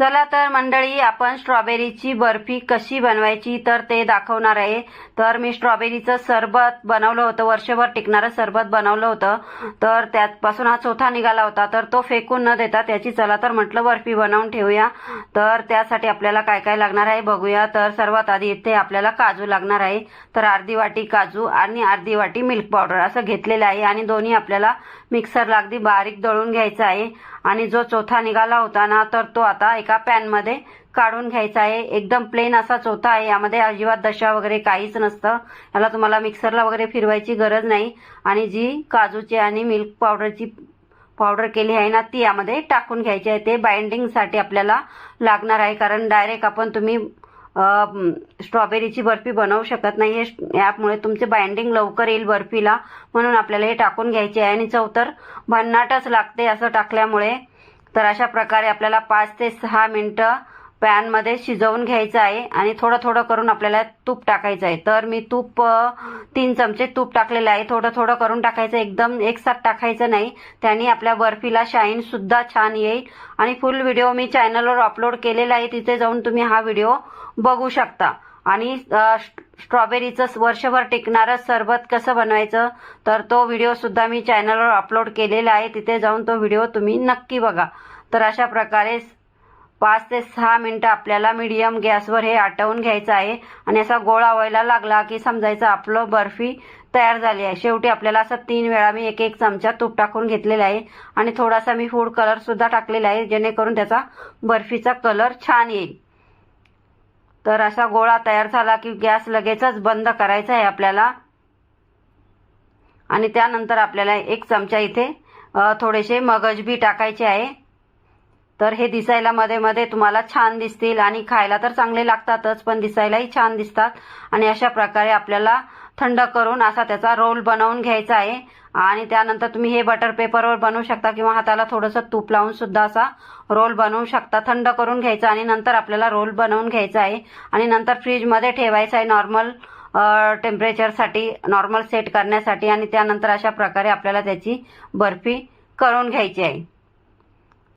चला तर मंडळी आपण स्ट्रॉबेरीची बर्फी कशी बनवायची तर ते दाखवणार आहे. तर मी स्ट्रॉबेरीचं सरबत बनवलं होतं वर्षभर टिकणारं सरबत बनवलं होतं. तर त्यापासून हा चौथा निघाला होता तर तो फेकून न देता त्याची चला तर म्हटलं बर्फी बनवून ठेवूया. तर त्यासाठी आपल्याला काय काय लागणार आहे बघूया. तर सर्वात आधी इथे आपल्याला काजू लागणार आहे. तर अर्धी वाटी काजू आणि अर्धी वाटी मिल्क पावडर असं घेतलेलं आहे आणि दोन्ही आपल्याला मिक्सरला अगदी बारीक दळून घ्यायचं आहे. आणि जो चौथा निघाला होता ना तर तो आता एका पॅनमध्ये काढून घ्यायचा आहे. एकदम प्लेन असा चौथा आहे. यामध्ये अजिबात दशा वगैरे काहीच नसतं. याला तुम्हाला मिक्सरला वगैरे फिरवायची गरज नाही. आणि जी काजूची आणि मिल्क पावडरची पावडर केली आहे ना ती यामध्ये टाकून घ्यायची आहे. ते बाइंडिंगसाठी आपल्याला लागणार आहे. कारण डायरेक्ट आपण तुम्ही स्ट्रॉबेरीची बर्फी बनवू शकत नाही. हे ॲपमुळे तुमचे बाइंडिंग लवकर येईल बर्फीला. म्हणून आपल्याला हे टाकून घ्यायचे आहे. आणि चव तर भन्नाटच लागते असं टाकल्यामुळे. तर अशा प्रकारे आपल्याला पाच ते सहा मिनटं पॅनमध्ये शिजवून घ्यायचं आहे आणि थोडं थोडं करून आपल्याला तूप टाकायचं आहे. तर मी तूप तीन चमचे तूप टाकलेलं आहे. थोडं थोडं करून टाकायचं एकदम एकसाथ टाकायचं नाही. त्याने आपल्या बर्फीला शाईन सुद्धा छान येईल. आणि फुल व्हिडिओ मी चॅनलवर अपलोड केलेला आहे. तिथे जाऊन तुम्ही हा व्हिडिओ बघू शकता. आणि स्ट्रॉबेरीचं वर्षभर टिकणारं सरबत कसं बनवायचं तर तो व्हिडिओ सुद्धा मी चॅनलवर अपलोड केलेला आहे. तिथे जाऊन तो व्हिडिओ तुम्ही नक्की बघा. तर अशा प्रकारे पाच ते सहा मिनिटं आपल्याला मीडियम गॅसवर हे आटवून घ्यायचं आहे. आणि असा गोळा व्हायला लागला की समजायचं आपलं बर्फी तयार झाली आहे. शेवटी आपल्याला असं तीन वेळा मी एक एक चमचा तूप टाकून घेतलेला आहे. आणि थोडासा मी फूड कलर सुद्धा टाकलेला आहे जेणेकरून त्याचा बर्फीचा कलर छान येईल. तर असा गोळा तयार झाला की गॅस लगेचच बंद करायचा आहे आपल्याला. आणि त्यानंतर आपल्याला एक चमचा इथे थोडेसे मगज बी टाकायचे आहे. तर हे दिसायला मध्ये मध्ये तुम्हाला छान दिसतील आणि खायला तर चांगले लागतातच पण दिसायलाही छान दिसतात. आणि अशा प्रकारे आपल्याला थंड करून असा त्याचा रोल बनवून घ्यायचा आहे. आणि त्यानंतर तुम्ही हे बटर पेपरवर बनवू शकता किंवा हाताला थोडंसं तूप लावून सुद्धा असा रोल बनवू शकता. थंड करून घ्यायचा आणि नंतर आपल्याला रोल बनवून घ्यायचा आहे. आणि नंतर फ्रीजमध्ये ठेवायचा आहे नॉर्मल टेम्परेचरसाठी नॉर्मल सेट करण्यासाठी. आणि त्यानंतर अशा प्रकारे आपल्याला त्याची बर्फी करून घ्यायची आहे.